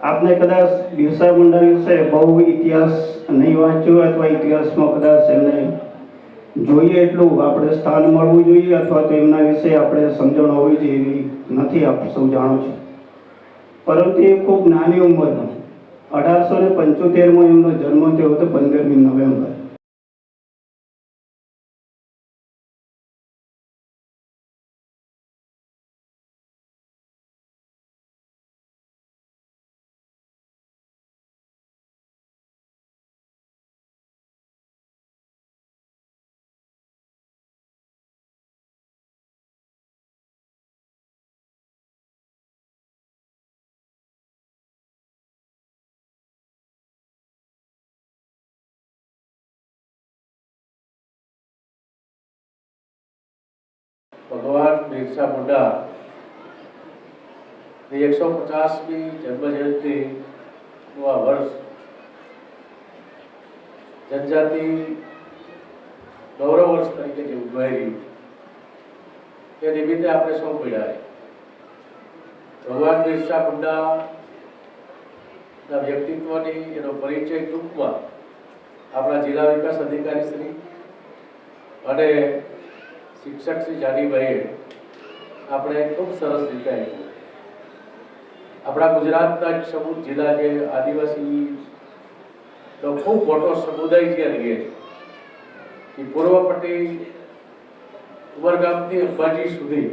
આપને કદાચ બિરસા મુંડા વિશે બહુ ઇતિહાસ નહીં વાંચ્યો અથવા ઇતિહાસમાં કદાચ એમને જોઈએ એટલું. આપણે સ્થાન મળવું જોઈએ અથવા તો એમના વિશે આપણે સમજણ હોવી જોઈએ એવી નથી આપ સૌ જાણો છો. પરંતુ એ ખૂબ નાની ઉંમરમાં અઢારસો ને પંચોતેરમાં એમનો જન્મ થયો હતો પંદરમી નવેમ્બર. ભગવાન બિરસા મુંડા. એકસો પચાસમી જન્મજયંતિનું આ વર્ષ જનજાતિ ગૌરવ વર્ષ તરીકે જે ઉજવાઈ તે નિમિત્તે આપણે સૌ મળ્યા ભગવાન બિરસા મુંડા ના વ્યક્તિત્વની એનો પરિચય ટૂંકમાં આપણા જિલ્લા વિકાસ અધિકારી શ્રી અને શિક્ષક શ્રી જાનીભાઈએ આપણે ખૂબ સરસ રીતે આપ્યું આપણા ગુજરાતના જ સમૂહ જિલ્લા જે આદિવાસી તો ખૂબ મોટો સમુદાય છે રહે છે એ પૂર્વ પટ્ટી ઉમરગામથી અંબાજી સુધી.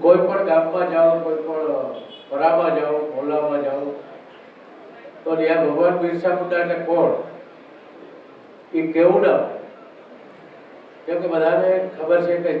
કોઈ પણ ગામમાં જાઓ, કોઈ પણ પરામાં જાઓ મોલામાં જાઓ, તો ત્યાં ભગવાન બિરસા મુંડા એટલે કોણ? એ કેવું ના કેમ કે બધાને ખબર છે કે